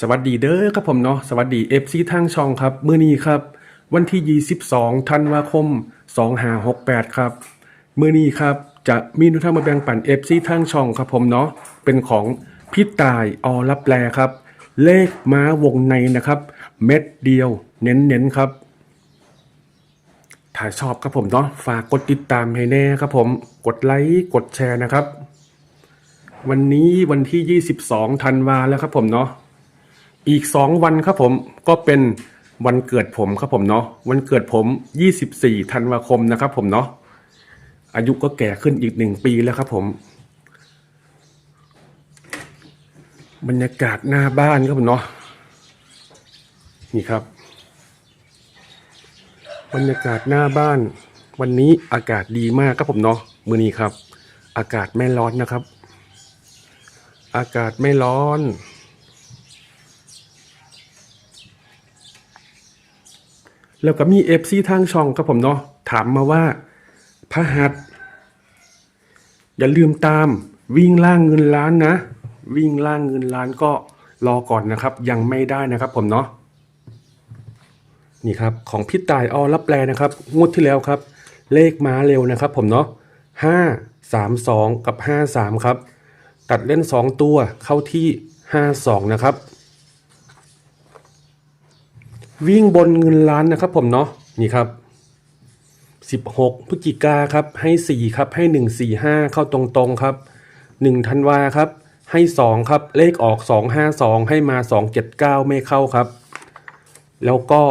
สวัสดีเด้อครับผมเนาะสวัสดี FC ทางช่องครับมื้อนี้ครับ วันที่ 22ธันวาคม 2568 ครับมื้อนี้ครับจะมีนุท่ามาแบ่งปัน FC ทางช่องครับผมเนาะเป็นของพี่ตายอรับแลครับ เลขม้าวงในนะครับ เม็ดเดียวเน้นๆครับ ถ้าชอบครับผมเนาะฝากกดติดตามให้แน่ครับผมกดไลค์กดแชร์นะครับ วันนี้วันที่ 22ธันวาแล้วครับผมเนาะ อีก 2 วันครับผมก็เป็นวันเกิดผมครับผมเนาะวันเกิดผม 24ธันวาคมนะครับ ผมเนาะอายุก็แก่ขึ้นอีกหนึ่งปีแล้วครับผม บรรยากาศหน้าบ้านครับผมเนาะนี่ครับ บรรยากาศหน้าบ้าน วันนี้อากาศดีมากครับผมเนาะมือนี้ครับ อากาศไม่ร้อนนะครับ อากาศไม่ร้อน แล้วก็มีเอฟซีทางช่องครับผมเนาะถามมาว่าพระหัส อย่าลืมตามวิ่งล่างเงินล้านนะ วิ่งล่างเงินล้านก็รอก่อนนะครับ ยังไม่ได้นะครับผมเนาะนี่ครับของพี่ตายออรับแปลนะครับงวดที่แล้วครับ เลขม้าเร็วนะครับ ผมเนาะห้าสามสองกับห้าสามครับ ตัดเล่นสองตัวเข้าที่ห้าสองนะครับ วิ่งบนเงินล้านนะครับผมเนาะนี่ครับ16พฤศจิกาครับให้4ครับให้1 4 5เข้าตรงๆครับ1ธันวาครับให้2ครับเลขออก2 5 2ให้มา2 7 9ไม่เข้าครับ แล้วก็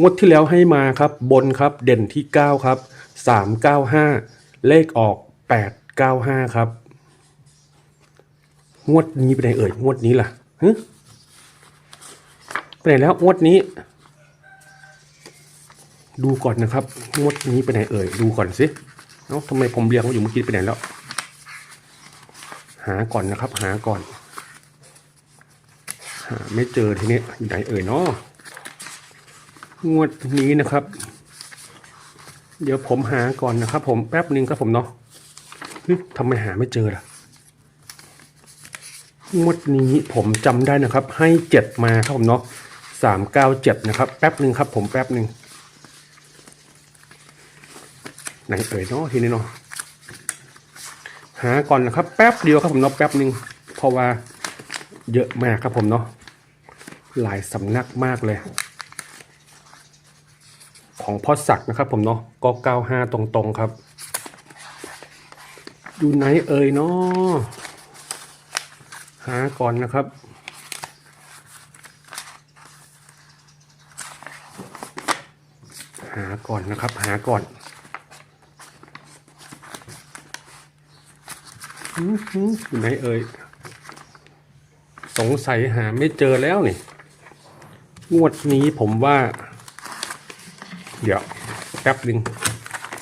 งวดที่แล้วให้มาครับบนครับเด่นที่9ครับ3 9 5เลขออก8 9 5ครับ งวดนี้ไปไหนเอ่ยงวดนี้ล่ะฮะไปไหนแล้วงวดนี้ ดูก่อนนะครับงวดนี้ไปไหนเอ่ยดูก่อนสิเอ้าทำไมผมเรียงไว้อยู่เมื่อกี้ไปไหนแล้ว หาก่อนนะครับ หาก่อนหาไม่เจอทีนี้อยู่ไหนเอ่ยเนาะงวดนี้นะครับ เดี๋ยวผมหาก่อนนะครับ ผมแป๊บหนึ่งครับผมเนาะเฮ้ยทำไมหาไม่เจอล่ะงวดนี้ผมจำได้นะครับ ให้เจ็ดมาครับผมเนาะสามเก้าเจ็ดนะครับ แป๊บหนึ่งครับ ผมแป๊บหนึ่ง ไหนเอ่ยเนาะทีนี้เนาะหาก่อนนะครับ แป๊บเดียวครับผมเนาะแป๊บหนึ่งเพราะว่าเยอะมากครับผมเนาะหลายสำนักมากเลย ของพ่อศักดิ์นะครับผมเนาะก็เก้าห้าตรงๆครับอยู่ไหนเอ่ยเนาะหาก่อนนะครับหาก่อนนะครับ หาก่อน อื้อหืออยู่ไหนเอ่ย สงสัยหาไม่เจอแล้วนี่ งวดนี้ผมว่า เดี๋ยวแป๊บหนึ่ง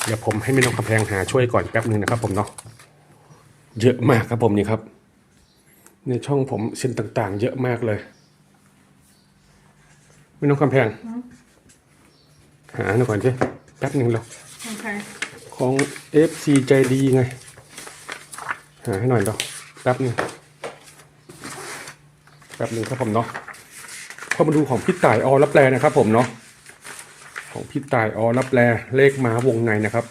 เดี๋ยวผมให้แม่น้องกำแพงหาช่วยก่อนแป๊บหนึ่งนะครับผมเนาะ เยอะมากครับผมนี่ครับ ในช่องผมเส้นต่างๆ เยอะมากเลยแม่น้องกำแพง หาหน่อยก่อนสิแป๊บหนึ่งแล้วโอเคของ FC ใจดีไง หาให้หน่อยเดี๋ยวแป๊บนึงแป๊บนึงครับผมเนาะเข้ามาดูของพี่ต่ายอรับแปลนะครับ ผมเนาะของพี่ต่ายอรับแปลเลขม้าวงในนะครับ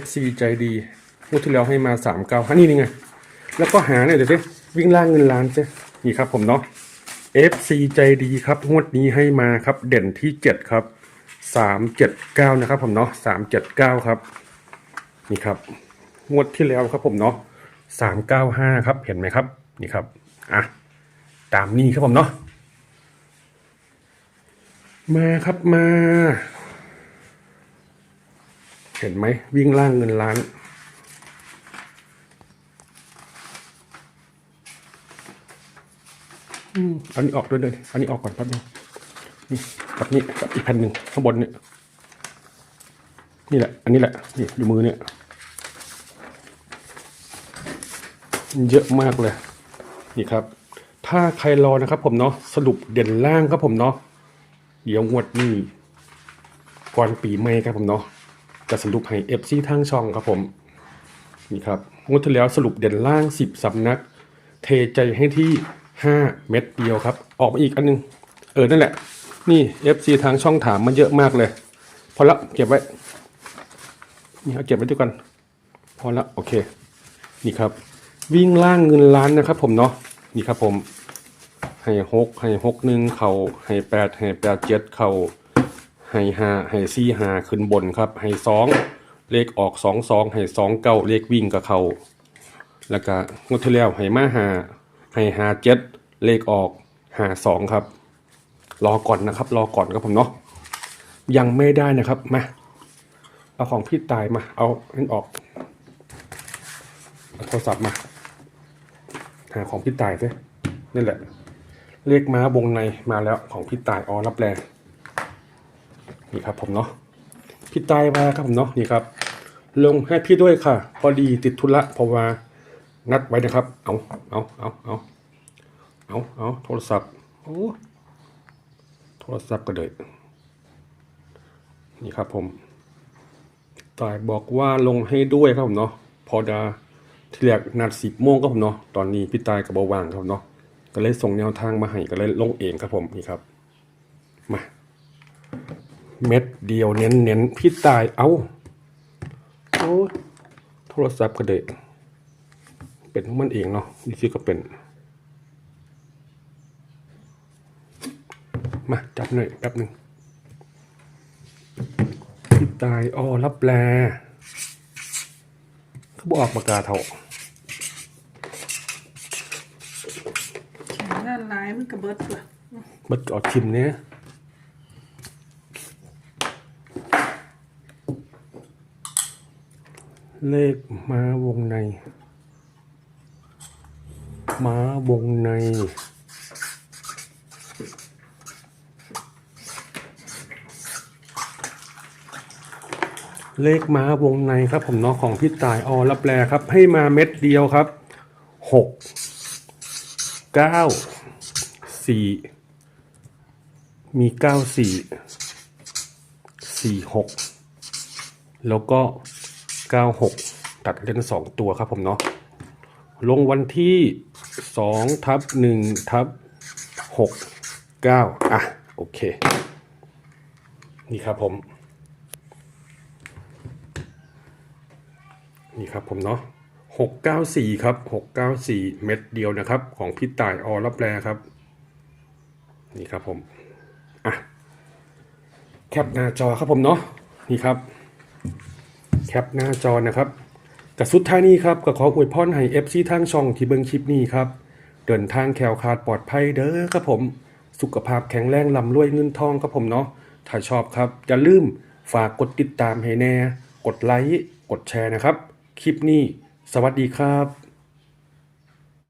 FC ใจดีงวดที่แล้วให้มาสามเก้านี่นี่ไง แล้วก็หาหน่อยเดี๋ยวสิวิ่งล่างเงินล้านสินี่ครับผมเนาะ FC ใจดีครับงวดนี้ให้มาครับ เด่นที่เจ็ดครับสามเจ็ดเก้านะครับ ผมเนาะสามเจ็ดเก้าครับ นี่ครับ งวดที่แล้วครับผมเนาะสามเก้าห้าครับเห็นไหมครับ นี่ครับอะตามนี้ครับผมเนาะมาครับมา เห็นไหมวิ่งล่างเงินล้าน อืมอันนี้ออกด้วยเลยอันนี้ออกก่อนแป๊บนึงนี่กับนี่กับอีกแผ่นหนึ่งข้างบนเนี่ยนี่แหละ อันนี้แหละ นี่อยู่มือเนี่ย เยอะมากเลย นี่ครับ ถ้าใครรอนะครับผมเนาะสรุปเด่นล่างครับผมเนาะเดี๋ยวงวดนี้ก่อนปีใหม่ครับผมเนาะจะสรุปให้เอฟซีทางช่องครับผมนี่ครับงวดที่แล้วสรุปเด่นล่างสิบสำนัก เทใจให้ที่ห้าเม็ดเดียวครับ ออกมาอีกอันนึง เออนั่นแหละ นี่ FC ทางช่องถามมันเยอะมากเลย พอละเก็บไว้ นี่เอาเก็บไว้ด้วยกัน พอละโอเค นี่ครับ วิ่งล่างเงินล้านนะครับ ผมเนาะนี่ครับผมให้หกให้หกหนึ่งเข่าให้แปดให้แปดเจ็ดเข่าให้ห้าให้สี่ห้าขึ้นบนครับให้สองเลขออกสองสองให้สองเก้าเลขวิ่งกับเข่าแล้วก็งดที่แล้วให้มาหาให้หาเจ็ดเลขออกหาสองครับ รอก่อนนะครับ รอก่อนครับผมเนาะยังไม่ได้นะครับมาเอาของพี่ตายมา เอาอันออกเอาโทรศัพท์มา หาของพี่ตายสินี่แหละ เลขม้าวงในมาแล้วของพี่ตายออรับแรงนี่ครับผมเนาะพี่ตายมาครับผมเนาะนี่ครับ ลงให้พี่ด้วยค่ะ พอดีติดธุระเพราะว่านัดไว้นะครับ เอาเอาเอาเอาเอาเอาโทรศัพท์โอ้โทรศัพท์ก็เลยนี่ครับผมตายบอกว่าลงให้ด้วยครับผมเนาะพอดา ที่แรกนัดสิบโมงครับผมเนาะตอนนี้พี่ตายกับเบาว่างครับเนาะก็เลยส่งแนวทางมาให้ก็เลยลงเองครับผมนี่ครับมาเม็ดเดียวเน้นเน้นพี่ตายเอาโอ้โทรศัพท์ก็เด็เป็นมันเองเนาะนี่สิก็เป็นมาจับหน่อยแป๊บหนึ่งพี่ตายอ้อรับแล เขาบอกออกปากกาเถาแข็งด้านร้ายมันกระเบิดตัวมาจอดชิมเนี่ยเลขม้าวงใน ม้าวงใน เลขม้าวงในครับ ผมเนาะของพี่ตายอรับแลครับ ให้มาเม็ดเดียวครับหกเก้าสี่มีเก้าสี่สี่หกแล้วก็เก้าหกตัดเล่นสองตัวครับผมเนาะลงวันที่สองทับหนึ่งทับหกเก้าอะ โอเค นี่ครับผม นี่ครับผมเนาะหกเก้าสี่ครับหกเก้าสี่เม็ดเดียวนะครับ ของพี่ต่ายอรับแลครับ นี่ครับผม อะ แคปหน้าจอครับผมเนาะนี่ครับ แคปหน้าจอนะครับกับสุดท้ายนี้ครับก็ขออวยพรให้ FC ทางช่องที่เบิ่งคลิปนี้ครับ เดินทางแคล้วคาดปลอดภัยเด้อครับผม สุขภาพแข็งแรงลำรวยเงินทองครับผมเนาะถ้าชอบครับ อย่าลืมฝากกดติดตามให้แน่ กดไลค์กดแชร์นะครับ คลิปนี้ สวัสดีครับ